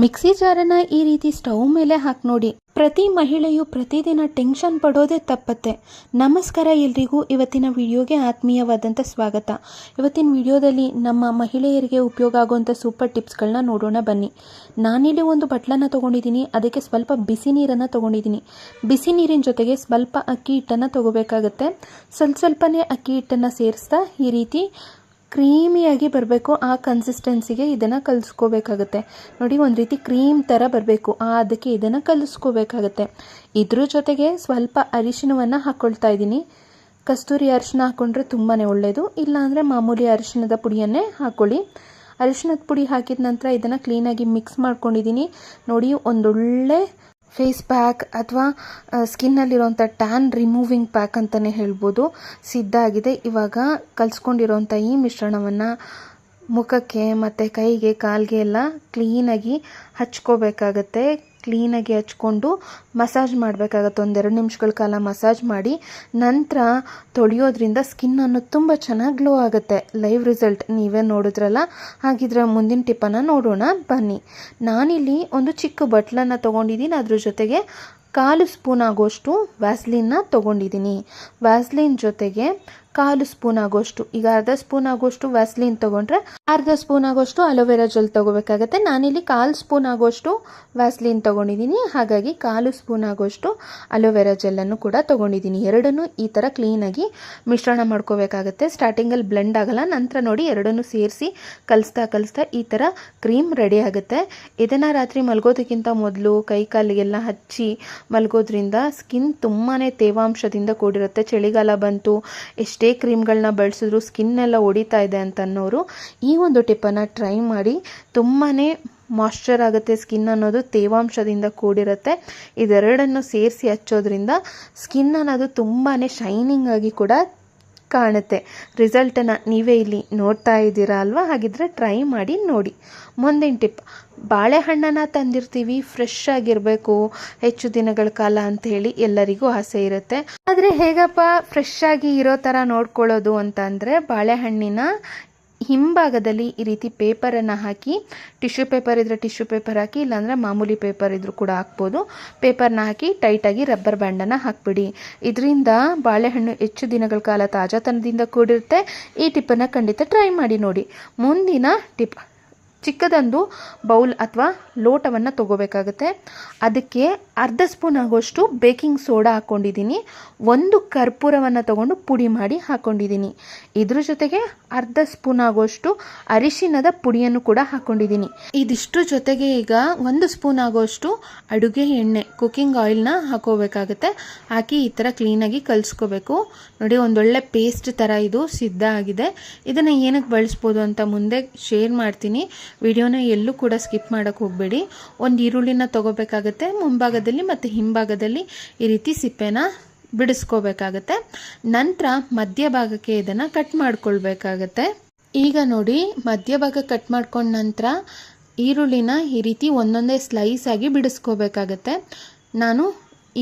Mixie ಜಾರನ್ನ ಈ ರೀತಿ stove ಮೇಲೆ ಹಾಕಿ ನೋಡಿ. ಪ್ರತಿ ಮಹಿಳೆಯು ಪ್ರತಿದಿನ ಟೆನ್ಷನ್ ಪಡೋದೇ ತಪ್ಪತ್ತೆ. ನಮಸ್ಕಾರ ಎಲ್ರಿಗೂ. ಇವತ್ತಿನ ವಿಡಿಯೋಗೆ ಆತ್ಮೀಯವಾದಂಥ ಸ್ವಾಗತ. ಇವತ್ತಿನ ವಿಡಿಯೋದಲ್ಲಿ ನಮ್ಮ ಮಹಿಳೆಯರಿಗೆ ಉಪಯೋಗ ಆಗುವಂಥ ಸೂಪರ್ ಟಿಪ್ಸ್ಗಳನ್ನ ನೋಡೋಣ ಬನ್ನಿ. ನಾನಿಲ್ಲಿ ಒಂದು ಬಟ್ಲನ್ನು ತೊಗೊಂಡಿದ್ದೀನಿ. ಅದಕ್ಕೆ ಸ್ವಲ್ಪ ಬಿಸಿ ನೀರನ್ನು ತೊಗೊಂಡಿದ್ದೀನಿ. ಬಿಸಿ ನೀರಿನ ಜೊತೆಗೆ ಸ್ವಲ್ಪ ಅಕ್ಕಿ ಹಿಟ್ಟನ್ನು ತೊಗೋಬೇಕಾಗತ್ತೆ. ಸ್ವಲ್ಪ ಸ್ವಲ್ಪನೇ ಅಕ್ಕಿ ಹಿಟ್ಟನ್ನು ಸೇರಿಸ್ತಾ ಈ ರೀತಿ ಕ್ರೀಮಿಯಾಗಿ ಬರಬೇಕು, ಆ ಕನ್ಸಿಸ್ಟೆನ್ಸಿಗೆ ಇದನ್ನು ಕಲಿಸ್ಕೋಬೇಕಾಗತ್ತೆ. ನೋಡಿ, ಒಂದು ರೀತಿ ಕ್ರೀಮ್ ಥರ ಬರಬೇಕು, ಆ ಅದಕ್ಕೆ ಇದನ್ನು ಕಲಿಸ್ಕೋಬೇಕಾಗತ್ತೆ. ಇದ್ರ ಜೊತೆಗೆ ಸ್ವಲ್ಪ ಅರಿಶಿನವನ್ನು ಹಾಕ್ಕೊಳ್ತಾ ಇದ್ದೀನಿ. ಕಸ್ತೂರಿ ಅರಿಶಿನ ಹಾಕ್ಕೊಂಡ್ರೆ ತುಂಬಾ ಒಳ್ಳೆಯದು ಇಲ್ಲಾಂದರೆ ಮಾಮೂಲಿ ಅರಿಶಿನದ ಪುಡಿಯನ್ನೇ ಹಾಕ್ಕೊಳ್ಳಿ ಅರಿಶಿನದ ಪುಡಿ ಹಾಕಿದ ನಂತರ ಇದನ್ನು ಕ್ಲೀನಾಗಿ ಮಿಕ್ಸ್ ಮಾಡ್ಕೊಂಡಿದ್ದೀನಿ. ನೋಡಿ, ಒಂದೊಳ್ಳೆ ಫೇಸ್ ಪ್ಯಾಕ್ ಅಥವಾ ಸ್ಕಿನ್ನಲ್ಲಿರೋಂಥ ಟ್ಯಾನ್ ರಿಮೂವಿಂಗ್ ಪ್ಯಾಕ್ ಅಂತಲೇ ಹೇಳ್ಬೋದು. ಸಿದ್ಧ ಆಗಿದೆ ಇವಾಗ ಕಲಿಸ್ಕೊಂಡಿರೋಂಥ ಈ ಮಿಶ್ರಣವನ್ನು ಮುಖಕ್ಕೆ ಮತ್ತು ಕೈಗೆ, ಕಾಲಿಗೆ ಎಲ್ಲ ಕ್ಲೀನಾಗಿ ಹಚ್ಕೋಬೇಕಾಗತ್ತೆ. ಕ್ಲೀನಾಗಿ ಹಚ್ಕೊಂಡು ಮಸಾಜ್ ಮಾಡಬೇಕಾಗತ್ತೆ. ಒಂದೆರಡು ನಿಮಿಷಗಳ ಕಾಲ ಮಸಾಜ್ ಮಾಡಿ ನಂತರ ತೊಳೆಯೋದ್ರಿಂದ ಸ್ಕಿನ್ ಅನ್ನೋದು ತುಂಬ ಚೆನ್ನಾಗಿ ಗ್ಲೋ ಆಗುತ್ತೆ. ಲೈವ್ ರಿಸಲ್ಟ್ ನೀವೇ ನೋಡಿದ್ರಲ್ಲ? ಹಾಗಿದ್ರೆ ಮುಂದಿನ ಟಿಪ್ಪನ್ನು ನೋಡೋಣ. ಬನ್ನಿ. ನಾನಿಲ್ಲಿ ಒಂದು ಚಿಕ್ಕ ಬಟ್ಲನ್ನು ತೊಗೊಂಡಿದ್ದೀನಿ ಅದ್ರ ಜೊತೆಗೆ ಕಾಲು ಸ್ಪೂನ್ ಆಗೋಷ್ಟು ವ್ಯಾಸ್ಲಿನ್ನ ತೊಗೊಂಡಿದ್ದೀನಿ ವ್ಯಾಸ್ಲಿನ್ ಜೊತೆಗೆ ಕಾಲು ಸ್ಪೂನ್ ಆಗೋಷ್ಟು, ಈಗ ಅರ್ಧ ಸ್ಪೂನ್ ಆಗೋಷ್ಟು ವ್ಯಾಸ್ಲಿನ್ ತಗೊಂಡ್ರೆ ಅರ್ಧ ಸ್ಪೂನ್ ಆಗೋಷ್ಟು ಅಲೋವೆರಾ ಜೆಲ್ ತೊಗೋಬೇಕಾಗತ್ತೆ. ನಾನಿಲ್ಲಿ ಕಾಲು ಸ್ಪೂನ್ ಆಗೋಷ್ಟು ವ್ಯಾಸ್ಲಿನ್ ತಗೊಂಡಿದ್ದೀನಿ. ಹಾಗಾಗಿ ಕಾಲು ಸ್ಪೂನ್ ಆಗೋಷ್ಟು ಅಲೋವೆರಾ ಜೆಲ್ಲನ್ನು ಕೂಡ ತಗೊಂಡಿದ್ದೀನಿ. ಎರಡನ್ನೂ ಈ ಥರ ಕ್ಲೀನಾಗಿ ಮಿಶ್ರಣ ಮಾಡ್ಕೋಬೇಕಾಗತ್ತೆ. ಸ್ಟಾರ್ಟಿಂಗಲ್ಲಿ ಬ್ಲೆಂಡ್ ಆಗಲ್ಲ. ನಂತರ ನೋಡಿ ಎರಡನ್ನೂ ಸೇರಿಸಿ ಕಲಿಸ್ತಾ ಕಲಿಸ್ತಾ ಈ ಥರ ಕ್ರೀಮ್ ರೆಡಿ ಆಗುತ್ತೆ. ಇದನ್ನು ರಾತ್ರಿ ಮಲಗೋದಕ್ಕಿಂತ ಮೊದಲು ಕೈ ಕಾಲಿಗೆಲ್ಲ ಹಚ್ಚಿ ಮಲಗೋದ್ರಿಂದ ಸ್ಕಿನ್ ತುಂಬಾ ತೇವಾಂಶದಿಂದ ಕೂಡಿರುತ್ತೆ. ಚಳಿಗಾಲ ಬಂತು, ಎಷ್ಟೇ ಕ್ರೀಮ್ಗಳನ್ನ ಬಳಸಿದ್ರು ಸ್ಕಿನ್ ಎಲ್ಲ ಹೊಡಿತಾ ಇದೆ ಅಂತ ಅನ್ನೋರು ಈ ಒಂದು ಟಿಪ್ಪನ್ನು ಟ್ರೈ ಮಾಡಿ ತುಂಬಾ ಮಾಯ್ಶ್ಚರ್ ಆಗುತ್ತೆ ಸ್ಕಿನ್ ಅನ್ನೋದು, ತೇವಾಂಶದಿಂದ ಕೂಡಿರುತ್ತೆ. ಇದೆರಡನ್ನು ಸೇರಿಸಿ ಹಚ್ಚೋದ್ರಿಂದ ಸ್ಕಿನ್ ಅನ್ನೋದು ತುಂಬಾ ಶೈನಿಂಗ್ ಆಗಿ ಕೂಡ ಕಾಣುತ್ತೆ. ರಿಸಲ್ಟನ್ನು ನೀವೇ ಇಲ್ಲಿ ನೋಡ್ತಾ ಇದ್ದೀರಾ ಅಲ್ವಾ? ಹಾಗಿದ್ರೆ ಟ್ರೈ ಮಾಡಿ ನೋಡಿ. ಮುಂದಿನ ಟಿಪ್ ಬಾಳೆಹಣ್ಣನ್ನ ತಂದಿರ್ತೀವಿ ಫ್ರೆಶ್ ಆಗಿರಬೇಕು, ಹೆಚ್ಚು ದಿನಗಳ ಕಾಲ ಅಂತ ಹೇಳಿ ಎಲ್ಲರಿಗೂ ಆಸೆ ಇರುತ್ತೆ. ಆದರೆ ಹೇಗಪ್ಪ ಫ್ರೆಶ್ ಆಗಿ ಇರೋ ಥರ ನೋಡ್ಕೊಳ್ಳೋದು ಅಂತ ಅಂದರೆ ಬಾಳೆಹಣ್ಣಿನ ಹಿಂಭಾಗದಲ್ಲಿ ಈ ರೀತಿ ಪೇಪರನ್ನು ಹಾಕಿ, ಟಿಶ್ಯೂ ಪೇಪರ್ ಇದ್ದರೆ ಟಿಶ್ಯೂ ಪೇಪರ್ ಹಾಕಿ, ಇಲ್ಲಾಂದರೆ ಮಾಮೂಲಿ ಪೇಪರ್ ಇದ್ದರೂ ಕೂಡ ಹಾಕ್ಬೋದು. ಪೇಪರ್ನ ಹಾಕಿ ಟೈಟಾಗಿ ರಬ್ಬರ್ ಬ್ಯಾಂಡನ್ನು ಹಾಕ್ಬಿಡಿ. ಇದರಿಂದ ಬಾಳೆಹಣ್ಣು ಹೆಚ್ಚು ದಿನಗಳ ಕಾಲ ತಾಜಾತನದಿಂದ ಕೂಡಿರುತ್ತೆ. ಈ ಟಿಪ್ಪನ್ನು ಖಂಡಿತ ಟ್ರೈ ಮಾಡಿ ನೋಡಿ. ಮುಂದಿನ ಟಿಪ್ ಚಿಕ್ಕದೊಂದು ಬೌಲ್ ಅಥವಾ ಲೋಟವನ್ನು ತಗೋಬೇಕಾಗುತ್ತೆ. ಅದಕ್ಕೆ ಅರ್ಧ ಸ್ಪೂನ್ ಆಗೋಷ್ಟು ಬೇಕಿಂಗ್ ಸೋಡಾ ಹಾಕ್ಕೊಂಡಿದ್ದೀನಿ ಒಂದು ಕರ್ಪೂರವನ್ನು ತಗೊಂಡು ಪುಡಿ ಮಾಡಿ ಹಾಕ್ಕೊಂಡಿದ್ದೀನಿ ಇದ್ರ ಜೊತೆಗೆ ಅರ್ಧ ಸ್ಪೂನ್ ಆಗೋಷ್ಟು ಅರಿಶಿನದ ಪುಡಿಯನ್ನು ಕೂಡ ಹಾಕ್ಕೊಂಡಿದ್ದೀನಿ ಇದಿಷ್ಟು ಜೊತೆಗೆ ಈಗ ಒಂದು ಸ್ಪೂನ್ ಆಗೋಷ್ಟು ಅಡುಗೆ ಎಣ್ಣೆ ಕುಕ್ಕಿಂಗ್ ಆಯಿಲ್ನ ಹಾಕೋಬೇಕಾಗುತ್ತೆ. ಹಾಕಿ ಈ ಥರ ಕ್ಲೀನಾಗಿ ಕಲಿಸ್ಕೋಬೇಕು. ನೋಡಿ, ಒಂದೊಳ್ಳೆ ಪೇಸ್ಟ್ ಥರ ಇದು ಸಿದ್ಧ ಆಗಿದೆ. ಇದನ್ನು ಏನಕ್ಕೆ ಬಳಸ್ಬೋದು ಅಂತ ಮುಂದೆ ಶೇರ್ ಮಾಡ್ತೀನಿ. ವಿಡಿಯೋನ ಎಲ್ಲೂ ಕೂಡ ಸ್ಕಿಪ್ ಮಾಡೋಕ್ಕೆ ಹೋಗಬೇಡಿ. ಒಂದು ಈರುಳ್ಳಿನ ತೊಗೋಬೇಕಾಗತ್ತೆ, ಮುಂಭಾಗದಲ್ಲಿ ಮತ್ತು ಹಿಂಭಾಗದಲ್ಲಿ ಈ ರೀತಿ ಸಿಪ್ಪೆನ ಬಿಡಿಸ್ಕೋಬೇಕಾಗತ್ತೆ. ನಂತರ ಮಧ್ಯಭಾಗಕ್ಕೆ ಇದನ್ನು ಕಟ್ ಮಾಡ್ಕೊಳ್ಬೇಕಾಗತ್ತೆ. ಈಗ ನೋಡಿ ಮಧ್ಯಭಾಗ ಕಟ್ ಮಾಡ್ಕೊಂಡ ನಂತರ ಈರುಳ್ಳಿನ ಈ ರೀತಿ ಒಂದೊಂದೇ ಸ್ಲೈಸ್ ಆಗಿ ಬಿಡಿಸ್ಕೋಬೇಕಾಗತ್ತೆ. ನಾನು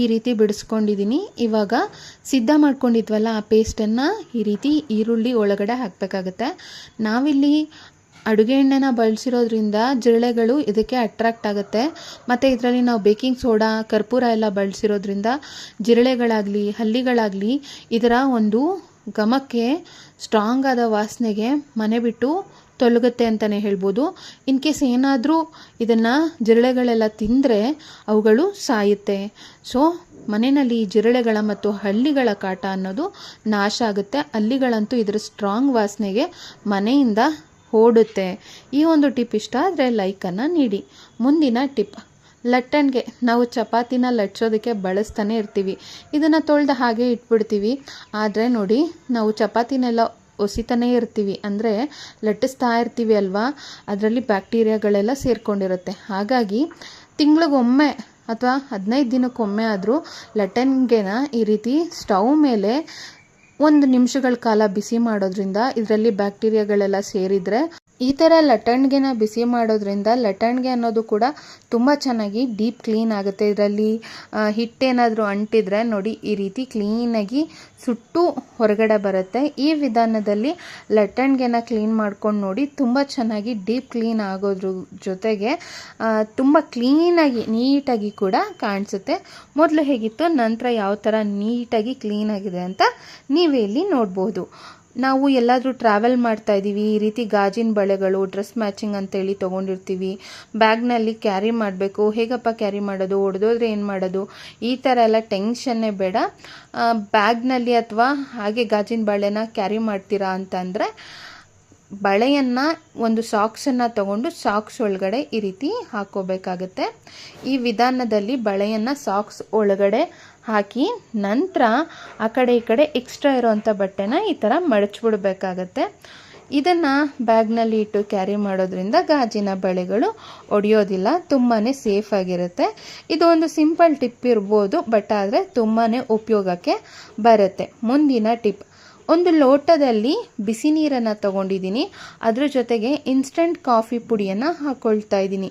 ಈ ರೀತಿ ಬಿಡಿಸ್ಕೊಂಡಿದ್ದೀನಿ ಇವಾಗ ಸಿದ್ಧ ಮಾಡ್ಕೊಂಡಿದ್ವಲ್ಲ ಆ ಪೇಸ್ಟನ್ನು ಈ ರೀತಿ ಈರುಳ್ಳಿ ಒಳಗಡೆ ಹಾಕಬೇಕಾಗತ್ತೆ. ನಾವಿಲ್ಲಿ ಅಡುಗೆ ಎಣ್ಣೆನ ಬಳಸಿರೋದ್ರಿಂದ ಜಿರಳೆಗಳು ಇದಕ್ಕೆ ಅಟ್ರಾಕ್ಟ್ ಆಗುತ್ತೆ. ಮತ್ತು ಇದರಲ್ಲಿ ನಾವು ಬೇಕಿಂಗ್ ಸೋಡಾ ಕರ್ಪೂರ ಎಲ್ಲ ಬಳಸಿರೋದ್ರಿಂದ ಜಿರಳೆಗಳಾಗಲಿ, ಹಲ್ಲಿಗಳಾಗಲಿ ಇದರ ಒಂದು ಘಮಕ್ಕೆ ಸ್ಟ್ರಾಂಗ್ ಆದ ವಾಸನೆಗೆ ಮನೆ ಬಿಟ್ಟು ತೊಲಗುತ್ತೆ ಅಂತಲೇ ಹೇಳ್ಬೋದು. ಇನ್ ಕೇಸ್ ಏನಾದರೂ ಇದನ್ನು ಜಿರಳೆಗಳೆಲ್ಲ ತಿಂದರೆ ಅವುಗಳು ಸಾಯುತ್ತೆ. ಸೊ ಮನೆಯಲ್ಲಿ ಜಿರಳೆಗಳ ಮತ್ತು ಹಳ್ಳಿಗಳ ಕಾಟ ಅನ್ನೋದು ನಾಶ ಆಗುತ್ತೆ. ಹಳ್ಳಿಗಳಂತೂ ಇದರ ಸ್ಟ್ರಾಂಗ್ ವಾಸನೆಗೆ ಮನೆಯಿಂದ ಓಡುತ್ತೆ ಈ ಒಂದು ಟಿಪ್ ಇಷ್ಟ ಆದರೆ ಲೈಕನ್ನು ನೀಡಿ. ಮುಂದಿನ ಟಿಪ್. ಲಟ್ಟಣಿಗೆ ನಾವು ಚಪಾತಿನ ಲಟ್ಸೋದಕ್ಕೆ ಬಳಸ್ತಾನೆ ಇರ್ತೀವಿ. ಇದನ್ನು ತೊಳೆದು ಹಾಗೆ ಇಟ್ಬಿಡ್ತೀವಿ. ಆದರೆ ನೋಡಿ, ನಾವು ಚಪಾತಿನೆಲ್ಲ ಒಸಿತಾನೇ ಇರ್ತೀವಿ. ಅಂದರೆ ಲಟ್ಟಿಸ್ತಾ ಇರ್ತೀವಿ ಅಲ್ವಾ? ಅದರಲ್ಲಿ ಬ್ಯಾಕ್ಟೀರಿಯಾಗಳೆಲ್ಲ ಸೇರಿಕೊಂಡಿರುತ್ತೆ. ಹಾಗಾಗಿ ತಿಂಗಳಿಗೊಮ್ಮೆ ಅಥವಾ ಹದಿನೈದು ದಿನಕ್ಕೊಮ್ಮೆ ಆದರೂ ಲಟ್ಟಣಿಗೆನ ಈ ರೀತಿ ಸ್ಟವ್ ಮೇಲೆ ಒಂದು ನಿಮಿಷಗಳ ಕಾಲ ಬಿಸಿ ಮಾಡೋದ್ರಿಂದ ಇದರಲ್ಲಿ ಬ್ಯಾಕ್ಟೀರಿಯಾಗಳೆಲ್ಲ ಸೇರಿದರೆ ಈ ಥರ ಲಟ್ಟಣಿಗೆನ ಬಿಸಿ ಮಾಡೋದ್ರಿಂದ ಲಟ್ಟಣಿಗೆ ಅನ್ನೋದು ಕೂಡ ತುಂಬ ಚೆನ್ನಾಗಿ ಡೀಪ್ ಕ್ಲೀನ್ ಆಗುತ್ತೆ. ಇದರಲ್ಲಿ ಹಿಟ್ಟೇನಾದರೂ ಅಂಟಿದ್ರೆ ನೋಡಿ ಈ ರೀತಿ ಕ್ಲೀನಾಗಿ ಸುಟ್ಟು ಹೊರಗಡೆ ಬರುತ್ತೆ. ಈ ವಿಧಾನದಲ್ಲಿ ಲಟ್ಟಣಿಗೆನ ಕ್ಲೀನ್ ಮಾಡ್ಕೊಂಡು ನೋಡಿ ತುಂಬ ಚೆನ್ನಾಗಿ ಡೀಪ್ ಕ್ಲೀನ್ ಆಗೋದ್ರ ಜೊತೆಗೆ ತುಂಬ ಕ್ಲೀನಾಗಿ ನೀಟಾಗಿ ಕೂಡ ಕಾಣಿಸುತ್ತೆ. ಮೊದಲು ಹೇಗಿತ್ತು, ನಂತರ ಯಾವ ಥರ ನೀಟಾಗಿ ಕ್ಲೀನಾಗಿದೆ ಅಂತ ನೀವೇ ಇಲ್ಲಿ ನೋಡ್ಬೋದು. ನಾವು ಎಲ್ಲಾದರೂ ಟ್ರಾವೆಲ್ ಮಾಡ್ತಾ ಇದ್ದೀವಿ ಈ ರೀತಿ ಗಾಜಿನ ಬಳೆಗಳು ಡ್ರೆಸ್ ಮ್ಯಾಚಿಂಗ್ ಅಂತೇಳಿ ತೊಗೊಂಡಿರ್ತೀವಿ ಬ್ಯಾಗ್ನಲ್ಲಿ ಕ್ಯಾರಿ ಮಾಡಬೇಕು, ಹೇಗಪ್ಪ ಕ್ಯಾರಿ ಮಾಡೋದು, ಒಡೆದೋದ್ರೆ ಏನು ಮಾಡೋದು, ಈ ಥರ ಎಲ್ಲ ಟೆನ್ಷನ್ನೇ ಬೇಡ. ಬ್ಯಾಗ್ನಲ್ಲಿ ಅಥವಾ ಹಾಗೆ ಗಾಜಿನ ಬಳೆನ ಕ್ಯಾರಿ ಮಾಡ್ತೀರಾ ಅಂತಂದರೆ, ಬಳೆಯನ್ನು ಒಂದು ಸಾಕ್ಸನ್ನು ತಗೊಂಡು ಸಾಕ್ಸ್ ಒಳಗಡೆ ಈ ರೀತಿ ಹಾಕೋಬೇಕಾಗತ್ತೆ. ಈ ವಿಧಾನದಲ್ಲಿ ಬಳೆಯನ್ನು ಸಾಕ್ಸ್ ಒಳಗಡೆ ಹಾಕಿ ನಂತರ ಆ ಕಡೆ ಈ ಕಡೆ ಎಕ್ಸ್ಟ್ರಾ ಇರೋವಂಥ ಬಟ್ಟೆನ ಈ ಥರ ಮಡಚ್ಬಿಡ್ಬೇಕಾಗತ್ತೆ. ಇದನ್ನು ಬ್ಯಾಗ್ನಲ್ಲಿ ಇಟ್ಟು ಕ್ಯಾರಿ ಮಾಡೋದ್ರಿಂದ ಗಾಜಿನ ಬಳೆಗಳು ಒಡೆಯೋದಿಲ್ಲ ತುಂಬಾ ಸೇಫ್ ಆಗಿರುತ್ತೆ. ಇದು ಒಂದು ಸಿಂಪಲ್ ಟಿಪ್ ಇರ್ಬೋದು ಬಟ್ ಆದರೆ ತುಂಬಾ ಉಪಯೋಗಕ್ಕೆ ಬರುತ್ತೆ. ಮುಂದಿನ ಟಿಪ್ ಒಂದು ಲೋಟದಲ್ಲಿ ಬಿಸಿ ನೀರನ್ನು ತಗೊಂಡಿದ್ದೀನಿ. ಅದರ ಜೊತೆಗೆ ಇನ್ಸ್ಟೆಂಟ್ ಕಾಫಿ ಪುಡಿಯನ್ನು ಹಾಕ್ಕೊಳ್ತಾ ಇದ್ದೀನಿ.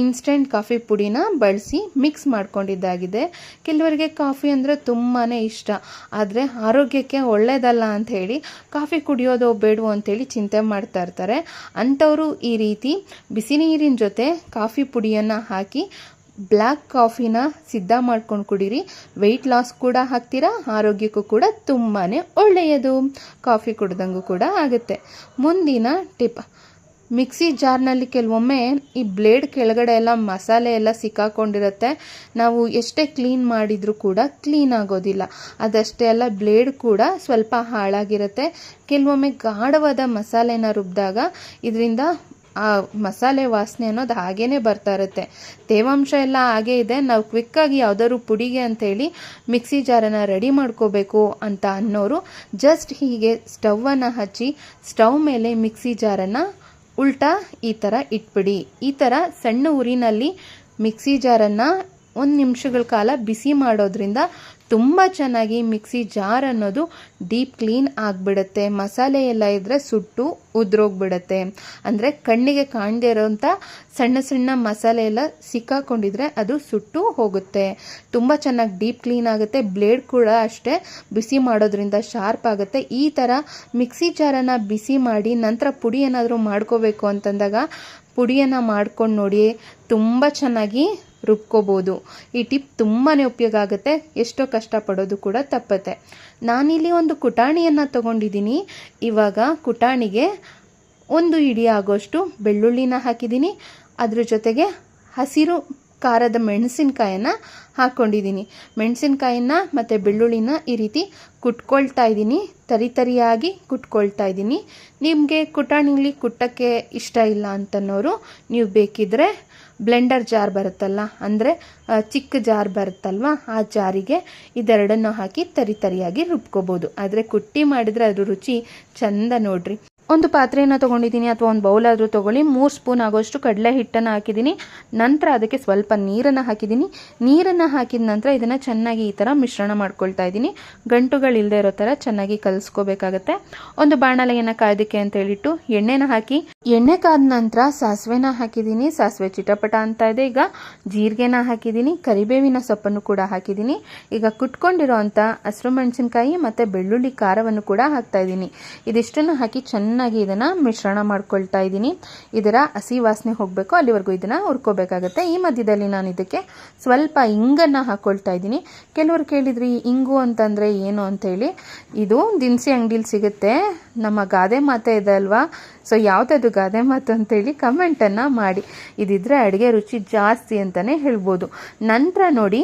ಇನ್ಸ್ಟೆಂಟ್ ಕಾಫಿ ಪುಡಿನ ಬಳಸಿ ಮಿಕ್ಸ್ ಮಾಡ್ಕೊಂಡಿದ್ದಾಗಿದೆ. ಕೆಲವರಿಗೆ ಕಾಫಿ ಅಂದರೆ ತುಂಬಾ ಇಷ್ಟ. ಆದರೆ ಆರೋಗ್ಯಕ್ಕೆ ಒಳ್ಳೆಯದಲ್ಲ ಹೇಳಿ ಕಾಫಿ ಕುಡಿಯೋದು ಬೇಡವೋ ಅಂತೇಳಿ ಚಿಂತೆ ಮಾಡ್ತಾ ಇರ್ತಾರೆ. ಅಂಥವರು ಈ ರೀತಿ ಬಿಸಿ ನೀರಿನ ಜೊತೆ ಕಾಫಿ ಪುಡಿಯನ್ನು ಹಾಕಿ ಬ್ಲ್ಯಾಕ್ ಕಾಫಿನ ಸಿದ್ಧ ಮಾಡ್ಕೊಂಡು ಕುಡೀರಿ. ವೆಯ್ಟ್ ಲಾಸ್ ಕೂಡ ಹಾಕ್ತೀರಾ, ಆರೋಗ್ಯಕ್ಕೂ ಕೂಡ ತುಂಬಾ ಒಳ್ಳೆಯದು. ಕಾಫಿ ಕುಡ್ದಂಗೂ ಕೂಡ ಆಗುತ್ತೆ. ಮುಂದಿನ ಟಿಪ್. ಮಿಕ್ಸಿ ಜಾರ್ನಲ್ಲಿ ಕೆಲವೊಮ್ಮೆ ಈ ಬ್ಲೇಡ್ ಕೆಳಗಡೆ ಎಲ್ಲ ಮಸಾಲೆ ಎಲ್ಲ ಸಿಕ್ಕಾಕೊಂಡಿರುತ್ತೆ. ನಾವು ಎಷ್ಟೇ ಕ್ಲೀನ್ ಮಾಡಿದರೂ ಕೂಡ ಕ್ಲೀನ್ ಆಗೋದಿಲ್ಲ. ಅದಷ್ಟೇ ಅಲ್ಲ, ಬ್ಲೇಡ್ ಕೂಡ ಸ್ವಲ್ಪ ಹಾಳಾಗಿರುತ್ತೆ. ಕೆಲವೊಮ್ಮೆ ಗಾಢವಾದ ಮಸಾಲೆನ ರುಬ್ಬಿದಾಗ ಇದರಿಂದ ಆ ಮಸಾಲೆ ವಾಸನೆ ಅನ್ನೋದು ಹಾಗೇ ಬರ್ತಾ ಇರುತ್ತೆ. ತೇವಾಂಶ ಎಲ್ಲ ಹಾಗೇ ಇದೆ. ನಾವು ಕ್ವಿಕ್ಕಾಗಿ ಯಾವ್ದಾದ್ರು ಪುಡಿಗೆ ಅಂತೇಳಿ ಮಿಕ್ಸಿ ಜಾರನ್ನು ರೆಡಿ ಮಾಡ್ಕೋಬೇಕು ಅಂತ ಅನ್ನೋರು ಜಸ್ಟ್ ಹೀಗೆ ಸ್ಟವನ್ನು ಹಚ್ಚಿ ಸ್ಟವ್ ಮೇಲೆ ಮಿಕ್ಸಿ ಜಾರನ್ನು ಉಲ್ಟಾ ಈ ಥರ ಇಟ್ಬಿಡಿ. ಈ ಥರ ಸಣ್ಣ ಊರಿನಲ್ಲಿ ಮಿಕ್ಸಿ ಜಾರನ್ನು ಒಂದು ನಿಮಿಷಗಳ ಕಾಲ ಬಿಸಿ ಮಾಡೋದ್ರಿಂದ ತುಂಬ ಚೆನ್ನಾಗಿ ಮಿಕ್ಸಿ ಜಾರ್ ಅನ್ನೋದು ಡೀಪ್ ಕ್ಲೀನ್ ಆಗಿಬಿಡುತ್ತೆ. ಮಸಾಲೆ ಎಲ್ಲ ಇದ್ದರೆ ಸುಟ್ಟು ಉದ್ರೋಗ್ಬಿಡುತ್ತೆ. ಅಂದರೆ ಕಣ್ಣಿಗೆ ಕಾಣದೇ ಇರೋಂಥ ಸಣ್ಣ ಸಣ್ಣ ಮಸಾಲೆ ಎಲ್ಲ ಸಿಕ್ಕಾಕೊಂಡಿದ್ರೆ ಅದು ಸುಟ್ಟು ಹೋಗುತ್ತೆ. ತುಂಬ ಚೆನ್ನಾಗಿ ಡೀಪ್ ಕ್ಲೀನ್ ಆಗುತ್ತೆ. ಬ್ಲೇಡ್ ಕೂಡ ಅಷ್ಟೇ ಬಿಸಿ ಮಾಡೋದ್ರಿಂದ ಶಾರ್ಪ್ ಆಗುತ್ತೆ. ಈ ಥರ ಮಿಕ್ಸಿ ಜಾರನ್ನು ಬಿಸಿ ಮಾಡಿ ನಂತರ ಪುಡಿ ಏನಾದರೂ ಮಾಡ್ಕೋಬೇಕು ಅಂತಂದಾಗ ಪುಡಿಯನ್ನು ಮಾಡ್ಕೊಂಡು ನೋಡಿ, ತುಂಬ ಚೆನ್ನಾಗಿ ರುಬ್ಕೋಬೋದು. ಈ ಟಿಪ್ ತುಂಬಾ ಉಪಯೋಗ ಆಗುತ್ತೆ. ಎಷ್ಟೋ ಕಷ್ಟಪಡೋದು ಕೂಡ ತಪ್ಪತ್ತೆ. ನಾನಿಲ್ಲಿ ಒಂದು ಕುಟಾಣಿಯನ್ನು ತಗೊಂಡಿದ್ದೀನಿ. ಇವಾಗ ಕುಟಾಣಿಗೆ ಒಂದು ಇಡಿ ಆಗೋಷ್ಟು ಬೆಳ್ಳುಳ್ಳಿನ ಹಾಕಿದ್ದೀನಿ. ಅದ್ರ ಜೊತೆಗೆ ಹಸಿರು ಖಾರದ ಮೆಣಸಿನ್ಕಾಯನ್ನು ಹಾಕ್ಕೊಂಡಿದ್ದೀನಿ ಮೆಣಸಿನ್ಕಾಯಿನ ಮತ್ತು ಬೆಳ್ಳುಳ್ಳಿನ ಈ ರೀತಿ ಕುಟ್ಕೊಳ್ತಾ ಇದ್ದೀನಿ. ತರಿ ತರಿಯಾಗಿ ಕುಟ್ಕೊಳ್ತಾ ಇದ್ದೀನಿ. ನಿಮಗೆ ಕುಟಾಣಿಲಿ ಕುಟ್ಟಕ್ಕೆ ಇಷ್ಟ ಇಲ್ಲ ಅಂತನೋರು ನೀವು ಬೇಕಿದ್ರೆ ಬ್ಲೆಂಡರ್ ಜಾರ್ ಬರುತ್ತಲ್ಲ, ಅಂದರೆ ಚಿಕ್ಕ ಜಾರ್ ಬರುತ್ತಲ್ವ, ಆ ಜಾರಿಗೆ ಇದೆರಡನ್ನು ಹಾಕಿ ತರಿ ತರಿಯಾಗಿ ರುಬ್ಕೋಬೋದು. ಆದರೆ ಕುಟ್ಟಿ ಮಾಡಿದರೆ ಅದು ರುಚಿ ಚಂದ ನೋಡ್ರಿ. ಒಂದು ಪಾತ್ರೆಯನ್ನು ತೊಗೊಂಡಿದ್ದೀನಿ ಅಥವಾ ಒಂದು ಬೌಲ್ ಆದರೂ ತೊಗೊಳ್ಳಿ. ಮೂರು ಸ್ಪೂನ್ ಆಗೋಷ್ಟು ಕಡಲೆ ಹಿಟ್ಟನ್ನು ಹಾಕಿದ್ದೀನಿ. ನಂತರ ಅದಕ್ಕೆ ಸ್ವಲ್ಪ ನೀರನ್ನು ಹಾಕಿದ್ದೀನಿ. ನೀರನ್ನು ಹಾಕಿದ ನಂತರ ಇದನ್ನು ಚೆನ್ನಾಗಿ ಈ ಥರ ಮಿಶ್ರಣ ಮಾಡ್ಕೊಳ್ತಾ ಇದ್ದೀನಿ. ಗಂಟುಗಳಿಲ್ಲದೆ ಇರೋ ಥರ ಚೆನ್ನಾಗಿ ಕಲಿಸ್ಕೋಬೇಕಾಗತ್ತೆ. ಒಂದು ಬಾಣಲೆಯನ್ನು ಕಾಯೋದಕ್ಕೆ ಅಂತ ಹೇಳಿಟ್ಟು ಎಣ್ಣೆನ ಹಾಕಿ. ಎಣ್ಣೆ ಕಾದ ನಂತರ ಸಾಸಿವೆನ ಹಾಕಿದ್ದೀನಿ. ಸಾಸಿವೆ ಚಿಟಪಟ ಅಂತ ಇದೆ. ಈಗ ಜೀರಿಗೆನ ಹಾಕಿದ್ದೀನಿ. ಕರಿಬೇವಿನ ಸೊಪ್ಪನ್ನು ಕೂಡ ಹಾಕಿದ್ದೀನಿ. ಈಗ ಕುಟ್ಕೊಂಡಿರೋ ಅಂಥ ಹಸಿರು ಮೆಣಸಿನ್ಕಾಯಿ ಮತ್ತು ಬೆಳ್ಳುಳ್ಳಿ ಖಾರವನ್ನು ಕೂಡ ಹಾಕ್ತಾ ಇದ್ದೀನಿ. ಇದಿಷ್ಟನ್ನು ಹಾಕಿ ಚೆನ್ನಾಗಿ ಇದನ್ನು ಮಿಶ್ರಣ ಮಾಡ್ಕೊಳ್ತಾ ಇದ್ದೀನಿ. ಇದರ ಹಸಿ ವಾಸನೆ ಹೋಗಬೇಕು. ಅಲ್ಲಿವರೆಗೂ ಇದನ್ನು ಹುರ್ಕೋಬೇಕಾಗತ್ತೆ. ಈ ಮಧ್ಯದಲ್ಲಿ ನಾನು ಇದಕ್ಕೆ ಸ್ವಲ್ಪ ಇಂಗನ್ನು ಹಾಕ್ಕೊಳ್ತಾ ಇದ್ದೀನಿ. ಕೆಲವರು ಕೇಳಿದ್ರಿ ಇಂಗು ಅಂತಂದರೆ ಏನು? ಅಂತೇಳಿ ಇದು ದಿನಸಿ ಅಂಗಡಿಲಿ ಸಿಗುತ್ತೆ. ನಮ್ಮ ಗಾದೆ ಮಾತೆ ಇದೆ ಅಲ್ವಾ? ಸೊ ಯಾವುದದು ಗಾದೆ ಮಾತು ಅಂತೇಳಿ ಕಮೆಂಟನ್ನು ಮಾಡಿ. ಇದಿದ್ರೆ ಅಡುಗೆ ರುಚಿ ಜಾಸ್ತಿ ಅಂತಲೇ ಹೇಳ್ಬೋದು. ನಂತರ ನೋಡಿ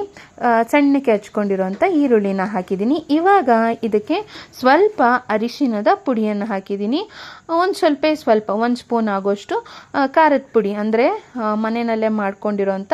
ಸಣ್ಣಕ್ಕೆ ಹಚ್ಕೊಂಡಿರೋಂಥ ಈರುಳ್ಳಿನ ಹಾಕಿದ್ದೀನಿ. ಇವಾಗ ಇದಕ್ಕೆ ಸ್ವಲ್ಪ ಅರಿಶಿನದ ಪುಡಿಯನ್ನು ಹಾಕಿದ್ದೀನಿ. ಒಂದು ಸ್ವಲ್ಪ ಸ್ವಲ್ಪ, ಒಂದು ಸ್ಪೂನ್ ಆಗೋಷ್ಟು ಖಾರದ ಪುಡಿ, ಅಂದರೆ ಮನೆಯಲ್ಲೇ ಮಾಡ್ಕೊಂಡಿರೋಂಥ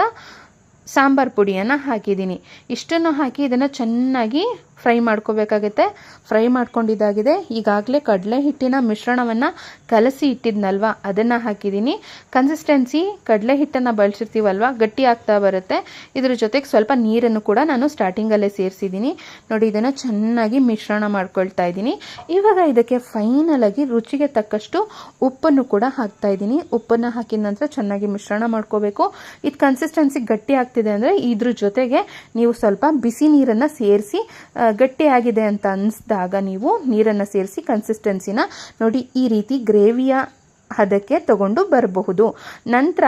ಸಾಂಬಾರ್ ಪುಡಿಯನ್ನು ಹಾಕಿದ್ದೀನಿ. ಇಷ್ಟನ್ನು ಹಾಕಿ ಇದನ್ನು ಚೆನ್ನಾಗಿ ಫ್ರೈ ಮಾಡ್ಕೋಬೇಕಾಗುತ್ತೆ. ಫ್ರೈ ಮಾಡ್ಕೊಂಡಿದ್ದಾಗಿದೆ ಈಗಾಗಲೇ ಕಡಲೆ ಹಿಟ್ಟಿನ ಮಿಶ್ರಣವನ್ನು ಕಲಸಿ ಇಟ್ಟಿದ್ನಲ್ವ? ಅದನ್ನು ಹಾಕಿದ್ದೀನಿ. ಕನ್ಸಿಸ್ಟೆನ್ಸಿ ಕಡಲೆ ಹಿಟ್ಟನ್ನು ಬಳಸಿರ್ತೀವಲ್ವ? ಗಟ್ಟಿ ಆಗ್ತಾ ಬರುತ್ತೆ. ಇದ್ರ ಜೊತೆಗೆ ಸ್ವಲ್ಪ ನೀರನ್ನು ಕೂಡ ನಾನು ಸ್ಟಾರ್ಟಿಂಗಲ್ಲೇ ಸೇರಿಸಿದ್ದೀನಿ. ನೋಡಿ, ಇದನ್ನು ಚೆನ್ನಾಗಿ ಮಿಶ್ರಣ ಮಾಡ್ಕೊಳ್ತಾ ಇದ್ದೀನಿ. ಇವಾಗ ಇದಕ್ಕೆ ಫೈನಲ್ ಆಗಿ ರುಚಿಗೆ ತಕ್ಕಷ್ಟು ಉಪ್ಪನ್ನು ಕೂಡ ಹಾಕ್ತಾ ಇದ್ದೀನಿ. ಉಪ್ಪನ್ನು ಹಾಕಿದ ನಂತರ ಚೆನ್ನಾಗಿ ಮಿಶ್ರಣ ಮಾಡ್ಕೋಬೇಕು. ಇದು ಕನ್ಸಿಸ್ಟೆನ್ಸಿ ಗಟ್ಟಿ ಆಗ್ತಿದೆ ಅಂದರೆ ಇದ್ರ ಜೊತೆಗೆ ನೀವು ಸ್ವಲ್ಪ ಬಿಸಿ ನೀರನ್ನು ಸೇರಿಸಿ ಗಟ್ಟಿಯಾಗಿದೆ ಅಂತ ಅನ್ನಿಸಿದಾಗ ನೀವು ನೀರನ್ನು ಸೇರಿಸಿ ಕನ್ಸಿಸ್ಟೆನ್ಸಿನ ನೋಡಿ ಈ ರೀತಿ ಗ್ರೇವಿಯ ಹದಕ್ಕೆ ತಗೊಂಡು ಬರಬಹುದು. ನಂತರ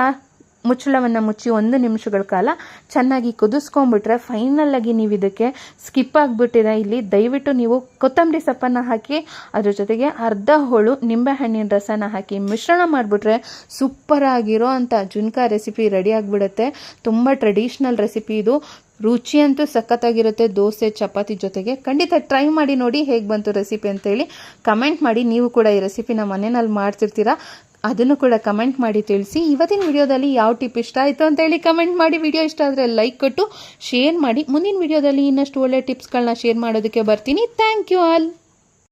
ಮುಚ್ಚಳವನ್ನು ಮುಚ್ಚಿ ಒಂದು ನಿಮಿಷಗಳ ಕಾಲ ಚೆನ್ನಾಗಿ ಕುದಿಸ್ಕೊಂಡ್ಬಿಟ್ರೆ ಫೈನಲ್ ಆಗಿ ನೀವು ಇದಕ್ಕೆ ಸ್ಕಿಪ್ ಆಗಿಬಿಟ್ಟಿದೆ. ಇಲ್ಲಿ ದಯವಿಟ್ಟು ನೀವು ಕೊತ್ತಂಬರಿ ಸೊಪ್ಪನ್ನು ಹಾಕಿ, ಅದರ ಜೊತೆಗೆ ಅರ್ಧ ಹೋಳು ನಿಂಬೆಹಣ್ಣಿನ ರಸನ ಹಾಕಿ ಮಿಶ್ರಣ ಮಾಡಿಬಿಟ್ರೆ ಸೂಪರ್ ಆಗಿರೋ ಅಂಥ ಜುನ್ಕಾ ರೆಸಿಪಿ ರೆಡಿ ಆಗಿಬಿಡುತ್ತೆ. ತುಂಬ ಟ್ರೆಡಿಷ್ನಲ್ ರೆಸಿಪಿ ಇದು. ರುಚಿ ಅಂತೂ ಸಖತ್ತಾಗಿರುತ್ತೆ ದೋಸೆ, ಚಪಾತಿ ಜೊತೆಗೆ. ಖಂಡಿತ ಟ್ರೈ ಮಾಡಿ ನೋಡಿ ಹೇಗೆ ಬಂತು ರೆಸಿಪಿ ಅಂತೇಳಿ ಕಮೆಂಟ್ ಮಾಡಿ. ನೀವು ಕೂಡ ಈ ರೆಸಿಪಿನ ಮನೆಯಲ್ಲಿ ಮಾಡ್ತಿರ್ತೀರಾ? ಅದನ್ನು ಕೂಡ ಕಮೆಂಟ್ ಮಾಡಿ ತಿಳಿಸಿ. ಇವತ್ತಿನ ವಿಡಿಯೋದಲ್ಲಿ ಯಾವ ಟಿಪ್ ಇಷ್ಟ ಆಯಿತು ಅಂತೇಳಿ ಕಮೆಂಟ್ ಮಾಡಿ. ವಿಡಿಯೋ ಇಷ್ಟ ಆದರೆ ಲೈಕ್ ಕೊಟ್ಟು ಶೇರ್ ಮಾಡಿ. ಮುಂದಿನ ವಿಡಿಯೋದಲ್ಲಿ ಇನ್ನಷ್ಟು ಒಳ್ಳೆ ಟಿಪ್ಸ್ಗಳನ್ನ ಶೇರ್ ಮಾಡೋದಕ್ಕೆ ಬರ್ತೀನಿ. Thank you all